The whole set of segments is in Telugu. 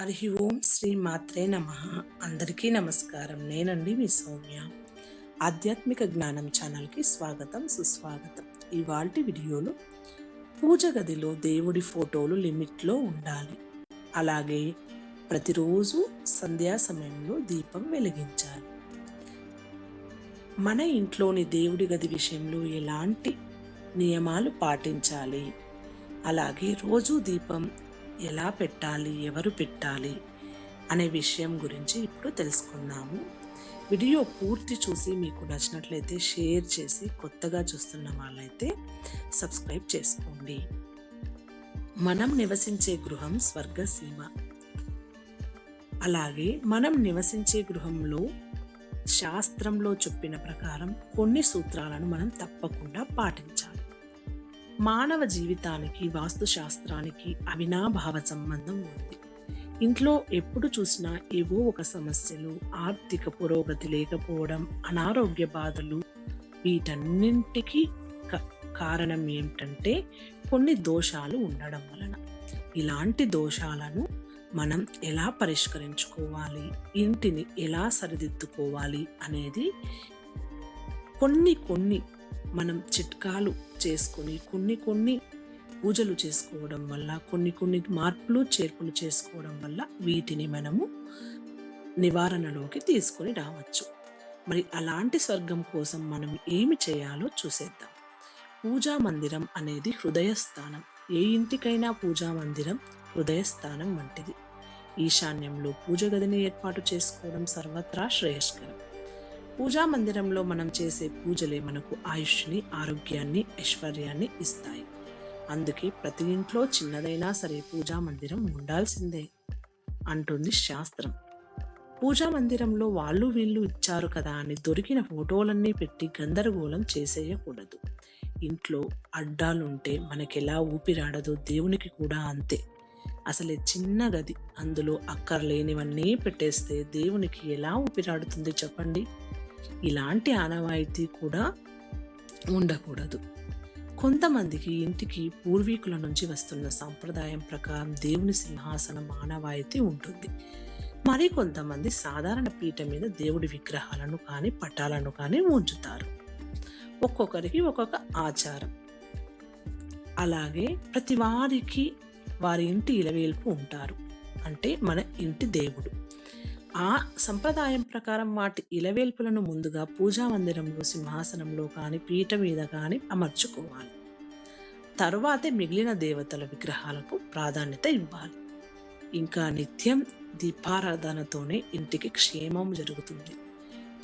హరి ఓం శ్రీ మాత్రే నమ. అందరికీ నమస్కారం. నేనండి మీ సౌమ్య. ఆధ్యాత్మిక జ్ఞానం ఛానల్కి స్వాగతం సుస్వాగతం. ఇవాల్టి వీడియోలో పూజ గదిలో దేవుడి ఫోటోలు లిమిట్లో ఉండాలి. అలాగే ప్రతిరోజు సంధ్యా సమయంలో దీపం వెలిగించాలి. మన ఇంట్లోని దేవుడి గది విషయంలో ఎలాంటి నియమాలు పాటించాలి? అలాగే రోజు దీపం ఎలా పెట్టాలి ఎవరు పెట్టాలి అనే విషయం గురించి ఇప్పుడు తెలుసుకుందాము. వీడియో పూర్తి చూసి మీకు నచ్చినట్లయితే షేర్ చేసి కొత్తగా చూస్తున్న వాళ్ళైతే సబ్స్క్రైబ్ చేసుకోండి. మనం నివసించే గృహం స్వర్గసీమ. అలాగే మనం నివసించే గృహంలో శాస్త్రంలో చెప్పిన ప్రకారం కొన్ని సూత్రాలను మనం తప్పకుండా పాటించాలి. మానవ జీవితానికి వాస్తుశాస్త్రానికి అవినాభావ సంబంధం ఉంది. ఇంట్లో ఎప్పుడు చూసినా ఏవో ఒక సమస్యలు ఆర్థిక పురోగతి లేకపోవడం అనారోగ్య బాధలు వీటన్నింటికి కారణం ఏమిటంటే కొన్ని దోషాలు ఉండడం వలన. ఇలాంటి దోషాలను మనం ఎలా పరిష్కరించుకోవాలి? ఇంటిని ఎలా సరిదిద్దుకోవాలి? అనేది కొన్ని కొన్ని మనం చిట్కాలు చేసుకొని కొన్ని కొన్ని పూజలు చేసుకోవడం వల్ల కొన్ని కొన్ని మార్పులు చేర్పులు చేసుకోవడం వల్ల వీటిని మనము నివారణలోకి తీసుకొని రావచ్చు. మరి అలాంటి స్వర్గం కోసం మనం ఏమి చేయాలో చూసేద్దాం. పూజా మందిరం అనేది హృదయస్థానం ఏ ఇంటికైనా పూజా మందిరం హృదయస్థానం వంటిది. ఈశాన్యంలో పూజ గదిని ఏర్పాటు చేసుకోవడం సర్వత్రా శ్రేయస్కరం. పూజా మందిరంలో మనం చేసే పూజలే మనకు ఆయుష్ని ఆరోగ్యాన్ని ఐశ్వర్యాన్ని ఇస్తాయి. అందుకే ప్రతి ఇంట్లో చిన్నదైనా సరే పూజా మందిరం ఉండాల్సిందే అంటుంది శాస్త్రం. పూజా మందిరంలో వాళ్ళు వీళ్ళు ఇచ్చారు కదా అని దొరికిన ఫోటోలన్నీ పెట్టి గందరగోళం చేసేయకూడదు. ఇంట్లో అడ్డాలుంటే మనకెలా ఊపిరాడదో దేవునికి కూడా అంతే. అసలే చిన్న గది అందులో అక్కర్లేనివన్నీ పెట్టేస్తే దేవునికి ఎలా ఊపిరాడుతుంది చెప్పండి? ఇలాంటి ఆనవాయితీ కూడా ఉండకూడదు. కొంతమందికి ఇంటికి పూర్వీకుల నుంచి వస్తున్న సాంప్రదాయం ప్రకారం దేవుని సింహాసనం ఆనవాయితీ ఉంటుంది. మరి కొంతమంది సాధారణ పీఠ మీద దేవుడి విగ్రహాలను కానీ పటాలను కానీ ఉంచుతారు. ఒక్కొక్కరికి ఒక్కొక్క ఆచారం. అలాగే ప్రతి వారికి వారి ఇంటి ఇలవేల్పు ఉంటారు. అంటే మన ఇంటి దేవుడు. ఆ సంప్రదాయం ప్రకారం వాటి ఇలవేల్పులను ముందుగా పూజా మందిరంలో సింహాసనంలో కానీ పీట మీద కానీ అమర్చుకోవాలి. తరువాతే మిగిలిన దేవతల విగ్రహాలకు ప్రాధాన్యత ఇవ్వాలి. ఇంకా నిత్యం దీపారాధనతోనే ఇంటికి క్షేమం జరుగుతుంది.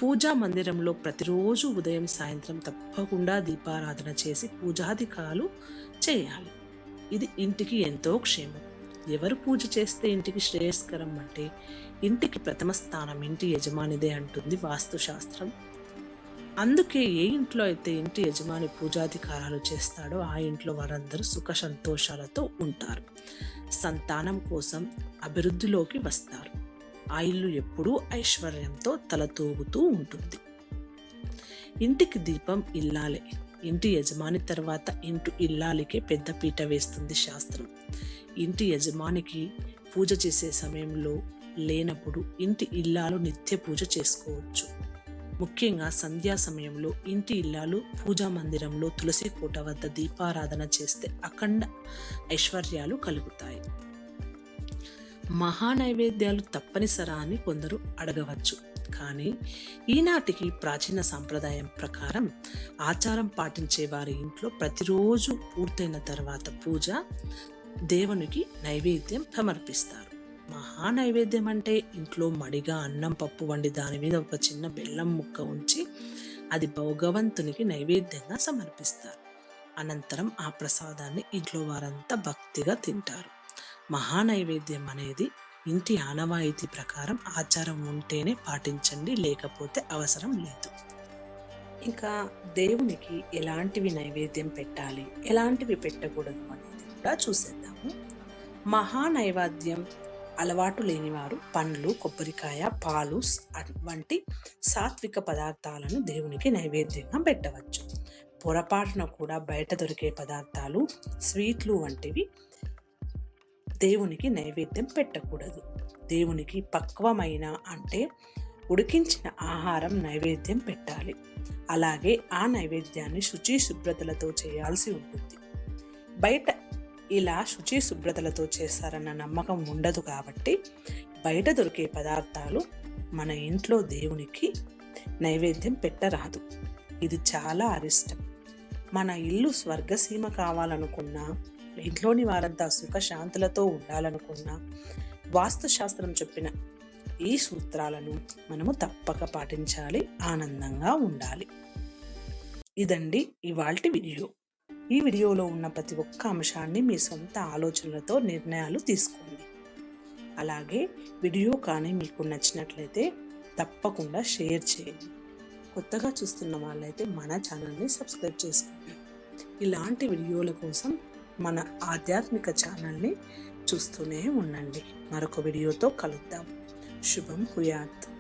పూజా మందిరంలో ప్రతిరోజు ఉదయం సాయంత్రం తప్పకుండా దీపారాధన చేసి పూజాధికాలు చేయాలి. ఇది ఇంటికి ఎంతో క్షేమం. ఎవరు పూజ చేస్తే ఇంటికి శ్రేయస్కరం అంటే ఇంటికి ప్రథమ స్థానం ఇంటి యజమానిదే అంటుంది వాస్తుశాస్త్రం. అందుకే ఏ ఇంట్లో అయితే ఇంటి యజమాని పూజాధికారాలు చేస్తాడో ఆ ఇంట్లో వారందరూ సుఖ సంతోషాలతో ఉంటారు. సంతానం కోసం అభివృద్ధిలోకి వస్తారు. ఆ ఇల్లు ఎప్పుడూ ఐశ్వర్యంతో తలతూగుతూ ఉంటుంది. ఇంటికి దీపం ఇల్లాలే. ఇంటి యజమాని తర్వాత ఇంటి ఇల్లాలికే పెద్ద పీట వేస్తుంది శాస్త్రం. ఇంటి యజమానికి పూజ చేసే సమయంలో లేనప్పుడు ఇంటి ఇల్లాలు నిత్య పూజ చేసుకోవచ్చు. ముఖ్యంగా సంధ్యా సమయంలో ఇంటి ఇల్లాలు పూజా మందిరంలో తులసి కోట వద్ద దీపారాధన చేస్తే అఖండ ఐశ్వర్యాలు కలుగుతాయి. మహానైవేద్యాలు తప్పనిసరా అని కొందరు అడగవచ్చు. కానీ ఈనాటికి ప్రాచీన సాంప్రదాయం ప్రకారం ఆచారం పాటించే వారి ఇంట్లో ప్రతిరోజు పూర్తయిన తర్వాత పూజ దేవునికి నైవేద్యం సమర్పిస్తారు. మహా నైవేద్యం అంటే ఇంట్లో మడిగా అన్నం పప్పు వండి దాని మీద ఒక చిన్న బెల్లం ముక్క ఉంచి అది భగవంతునికి నైవేద్యంగా సమర్పిస్తారు. అనంతరం ఆ ప్రసాదాన్ని ఇంట్లో వారంతా భక్తిగా తింటారు. మహా నైవేద్యం అనేది ఇంటి ఆనవాయితీ ప్రకారం ఆచారం ఉంటేనే పాటించండి లేకపోతే అవసరం లేదు. ఇంకా దేవునికి ఎలాంటివి నైవేద్యం పెట్టాలి? ఎలాంటివి పెట్టకూడదు అని? కూడా చూసేద్దాము. మహా నైవేద్యం అలవాటు లేనివారు పండ్లు కొబ్బరికాయ పాలు వంటి సాత్విక పదార్థాలను దేవునికి నైవేద్యంగా పెట్టవచ్చు. పొరపాటున కూడా బయట దొరికే పదార్థాలు స్వీట్లు వంటివి దేవునికి నైవేద్యం పెట్టకూడదు. దేవునికి పక్వమైన అంటే ఉడికించిన ఆహారం నైవేద్యం పెట్టాలి. అలాగే ఆ నైవేద్యాన్ని శుచి శుభ్రతలతో చేయాల్సి ఉంటుంది. బయట ఇలా శుచి శుభ్రతలతో చేస్తారన్న నమ్మకం ఉండదు కాబట్టి బయట దొరికే పదార్థాలు మన ఇంట్లో దేవునికి నైవేద్యం పెట్టరాదు. ఇది చాలా అరిష్టం. మన ఇల్లు స్వర్గసీమ కావాలనుకున్నా ఇంట్లోని వారంతా సుఖశాంతులతో ఉండాలనుకున్నా వాస్తుశాస్త్రం చెప్పిన ఈ సూత్రాలను మనము తప్పక పాటించాలి ఆనందంగా ఉండాలి. ఇదండి ఇవాల్టి వీడియో. ఈ వీడియోలో ఉన్న ప్రతి ఒక్క అంశాన్ని మీ సొంత ఆలోచనలతో నిర్ణయాలు తీసుకోండి. అలాగే వీడియో కానీ మీకు నచ్చినట్లయితే తప్పకుండా షేర్ చేయండి. కొత్తగా చూస్తున్న వాళ్ళైతే మన ఛానల్ని సబ్స్క్రైబ్ చేసుకోండి. ఇలాంటి వీడియోల కోసం మన ఆధ్యాత్మిక ఛానల్ని చూస్తూనే ఉండండి. మరొక వీడియోతో కలుద్దాం. శుభం హుయాత్